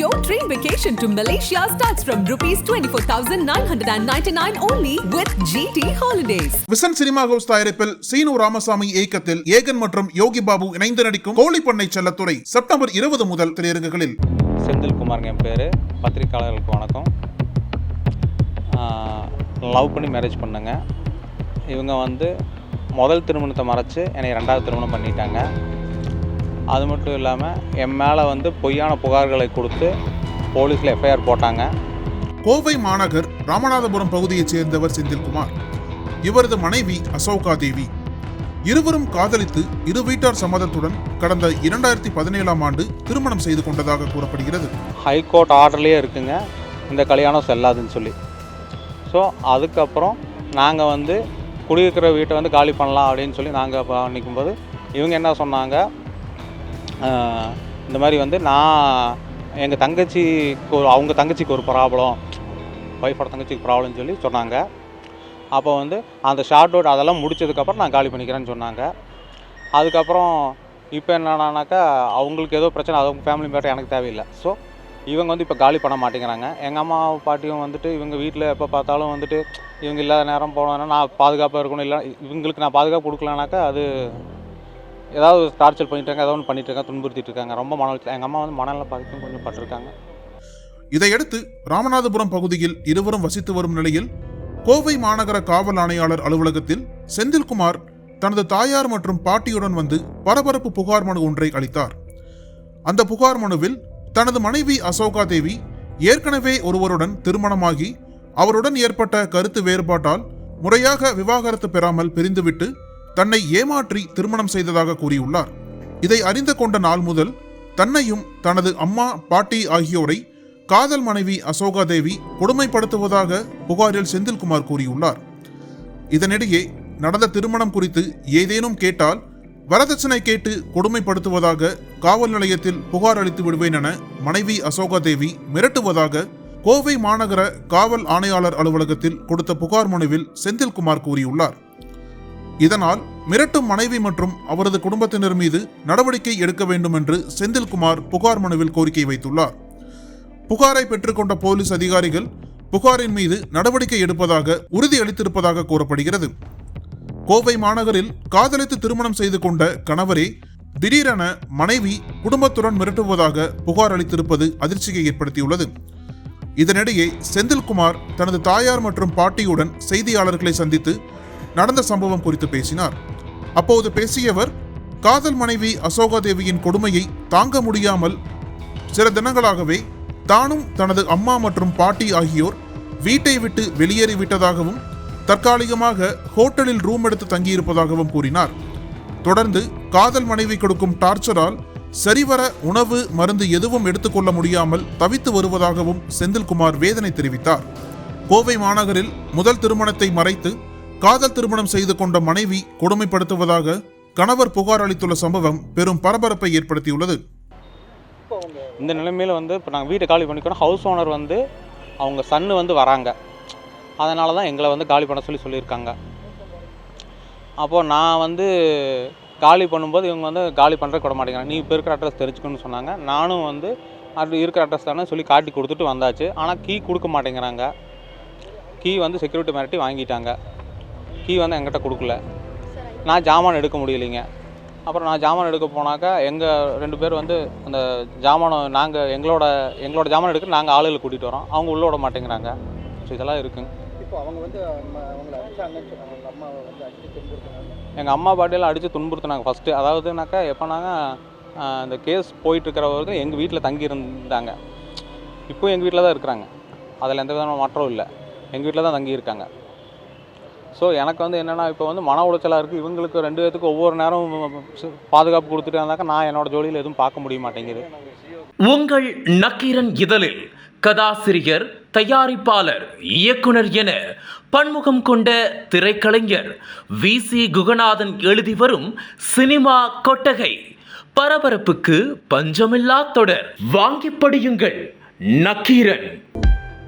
Your dream vacation to Malaysia starts from rupees 24,999 only with GT Holidays. Vision cinema house தயாரிப்பில் சீனு ராமசாமி இயக்கத்தில் ஏகன் மற்றும் யோகி பாபு இணைந்து நடிக்கும் கோழிப்பண்ணை செல்லத்துறை செப்டம்பர் இருபது முதல் திரையரங்குகளில். செந்தில்குமாருங்க என் பேர். பத்திரிக்கையாளர்களுக்கு வணக்கம். லவ் பண்ணி மேரேஜ் பண்ணேங்க. இவங்க வந்து முதல் திருமணத்தை மறைச்சு என்னை ரெண்டாவது திருமணம் பண்ணிட்டாங்க. அது மட்டும் இல்லாமல் என் மேலே வந்து பொய்யான புகார்களை கொடுத்து போலீஸில் எஃப்ஐஆர் போட்டாங்க. கோவை மாநகர் ராமநாதபுரம் பகுதியைச் சேர்ந்தவர் செந்தில்குமார். இவரது மனைவி அசோகா தேவி. இருவரும் காதலித்து இரு வீட்டார் சம்மதத்துடன் கடந்த இரண்டாயிரத்தி பதினேழாம் ஆண்டு திருமணம் செய்து கொண்டதாக கூறப்படுகிறது. ஹைகோர்ட் ஆர்டர்லேயே இருக்குங்க. இந்த கல்யாணம் செல்லாதுன்னு சொல்லி. ஸோ அதுக்கப்புறம் நாங்கள் வந்து குடியிருக்கிற வீட்டை வந்து காலி பண்ணலாம் அப்படின்னு சொல்லி நாங்கள் பண்ணிக்கும்போது இவங்க என்ன சொன்னாங்க? இந்த மாதிரி வந்து நான் எங்கள் தங்கச்சிக்கு ஒரு அவங்க தங்கச்சிக்கு ஒரு ப்ராப்ளம் ஒய்ஃபோட தங்கச்சிக்கு ப்ராப்ளம்னு சொல்லி சொன்னாங்க. அப்போ வந்து அந்த ஷார்ட் அவுட் அதெல்லாம் முடிச்சதுக்கப்புறம் நான் காலி பண்ணிக்கிறேன்னு சொன்னாங்க. அதுக்கப்புறம் இப்போ என்னன்னாக்கா அவங்களுக்கு ஏதோ பிரச்சனை அவங்க ஃபேமிலி மேட்டர் எனக்கு தேவையில்லை. ஸோ இவங்க வந்து இப்போ காலி பண்ண மாட்டேங்கிறாங்க. எங்கள் அம்மா பாட்டியும் வந்துட்டு இவங்க வீட்டில் எப்போ பார்த்தாலும் வந்துட்டு இவங்க இல்லாத நேரம் போனோன்னா நான் பாதுகாப்பாக இருக்கணும். இல்லை இவங்களுக்கு நான் பாதுகாப்பு கொடுக்கலனாக்கா அது ஏதாவது டார்ச்சர் பண்ணிட்டு இருக்காங்க ஒன்று பண்ணிட்டு இருக்காங்க துன்புறுத்திட்டு இருக்காங்க ரொம்ப மன எங்கள் அம்மா வந்து மனநல பாதிக்கும் கொஞ்சம் பட்டிருக்காங்க. இதையடுத்து ராமநாதபுரம் பகுதியில் இருவரும் வசித்து வரும் நிலையில் கோவை மாநகர காவல் ஆணையாளர் அலுவலகத்தில் செந்தில்குமார் தனது தாயார் மற்றும் பாட்டியுடன் வந்து பரபரப்பு புகார் மனு ஒன்றை அளித்தார். அந்த புகார் மனுவில் தனது மனைவி அசோகா தேவி ஏற்கனவே ஒருவருடன் திருமணமாகி அவருடன் ஏற்பட்ட கருத்து வேறுபாட்டால் முறையாக விவாகரத்து பெறாமல் பிரிந்துவிட்டு தன்னை ஏமாற்றி திருமணம் செய்ததாக கூறியுள்ளார். இதை அறிந்து கொண்ட நாள் முதல் தன்னையும் தனது அம்மா பாட்டி ஆகியோரை காதல் மனைவி அசோகா தேவி கொடுமைப்படுத்துவதாக புகாரில் செந்தில்குமார் கூறியுள்ளார். இதனிடையே நடந்த திருமணம் குறித்து ஏதேனும் கேட்டால் வரதட்சணை கேட்டு கொடுமைப்படுத்துவதாக காவல் நிலையத்தில் புகார் அளித்து விடுவேன் என மனைவி அசோகா தேவி மிரட்டுவதாக கோவை மாநகர காவல் ஆணையாளர் அலுவலகத்தில் கொடுத்த புகார் மனுவில் செந்தில்குமார் கூறியுள்ளார். இதனால் மிரட்டும் மனைவி மற்றும் அவரது குடும்பத்தினர் மீது நடவடிக்கை எடுக்க வேண்டும் என்று செந்தில்குமார் புகார் மனுவில் கோரிக்கை வைத்துள்ளார். புகாரை பெற்றுக்கொண்ட போலீஸ் அதிகாரிகள் புகாரின் மீது நடவடிக்கை எடுப்பதாக உறுதியளித்திருப்பதாக கூறப்படுகிறது. கோவை மாநகரில் காதலித்து திருமணம் செய்து கொண்ட கணவரே திடீரென மனைவி குடும்பத்துடன் மிரட்டுவதாக புகார் அளித்திருப்பது அதிர்ச்சியை ஏற்படுத்தியுள்ளது. இதனிடையே செந்தில்குமார் தனது தாயார் மற்றும் பாட்டியுடன் செய்தியாளர்களை சந்தித்து நடந்த சம்பவம் குறித்து பேசினார். அப்போது பேசியவர் காதல் மனைவி அசோகாதேவியின் கொடுமையை தாங்க முடியாமல் சில தினங்களாகவே தானும் தனது அம்மா மற்றும் பாட்டி ஆகியோர் வீட்டை விட்டு வெளியேறிவிட்டதாகவும் தற்காலிகமாக ஹோட்டலில் ரூம் எடுத்து தங்கியிருப்பதாகவும் கூறினார். தொடர்ந்து காதல் மனைவி கொடுக்கும் டார்ச்சரால் சரிவர உணவு மருந்து எதுவும் எடுத்துக்கொள்ள முடியாமல் தவித்து வருவதாகவும் செந்தில்குமார் வேதனை தெரிவித்தார். கோவை மாநகரில் முதல் திருமணத்தை மறைத்து காதல் திருமணம் செய்து கொண்ட மனைவி கொடுமைப்படுத்துவதாக கணவர் புகார் அளித்துள்ள சம்பவம் பெரும் பரபரப்பை ஏற்படுத்தியுள்ளது. இந்த நிலைமையில் வந்து இப்போ நாங்கள் வீட்டை காலி பண்ணிக்கணும் ஹவுஸ் ஓனர் வந்து அவங்க சன்னு வந்து வராங்க. அதனால தான் எங்களை வந்து காலி பண்ண சொல்லி சொல்லியிருக்காங்க. அப்போது நான் வந்து காலி பண்ணும்போது இவங்க வந்து காலி பண்ணுற கூட மாட்டேங்கிறாங்க. நீ இப்போ இருக்கிற அட்ரஸ் தெரிஞ்சுக்கணும்னு சொன்னாங்க. நானும் வந்து அது இருக்கிற அட்ரஸ் தானே சொல்லி காட்டி கொடுத்துட்டு வந்தாச்சு. ஆனால் கீ கொடுக்க மாட்டேங்கிறாங்க. கீ வந்து செக்யூரிட்டி மிரட்டி வாங்கிட்டாங்க. கீ வந்து என்கிட்ட கொடுக்கல. நான் ஜாமான் எடுக்க முடியலைங்க. அப்புறம் நான் ஜாமான் எடுக்க போனாக்கா எங்கள் ரெண்டு பேர் வந்து அந்த ஜாமானம் நாங்கள் எங்களோட எங்களோட ஜாமான் எடுக்க நாங்கள் ஆளுகளை கூட்டிகிட்டு வரோம். அவங்க உள்ள விட மாட்டேங்கிறாங்க. ஸோ இதெல்லாம் இருக்குங்க. எங்கள் அம்மா பாட்டியெல்லாம் அடித்து துன்புறுத்தினாங்க ஃபஸ்ட்டு அதாவதுனாக்கா எப்போனாங்க இந்த கேஸ் போயிட்டுருக்கிறவர்கள் எங்கள் வீட்டில் தங்கி இருந்தாங்க இப்போ எங்கள் வீட்டில் தான் இருக்கிறாங்க. அதில் எந்த விதமான மாற்றம் இல்லை. எங்கள் வீட்டில் தான் தங்கி இருக்காங்க ஸோ எனக்கு வந்து என்னென்னா இப்போ வந்து மன உளைச்சலாக இருக்குது இவங்களுக்கு ரெண்டு பேத்துக்கு ஒவ்வொரு நேரம் பாதுகாப்பு கொடுத்துட்டு இருந்தாக்க நான் என்னோடய ஜோலியில் எதுவும் பார்க்க முடிய மாட்டேங்குது. உங்கள் நக்கீரன் இதழில் கதாசிரியர் தயாரிப்பாளர் இயக்குனர் என பன்முகம் கொண்ட திரைக்கலைஞர் வி. சி. குகநாதன் எழுதி வரும் சினிமா கொட்டகை பரபரப்புக்கு பஞ்சமில்லா தொடர். வாங்கி படியுங்கள் நக்கீரன்.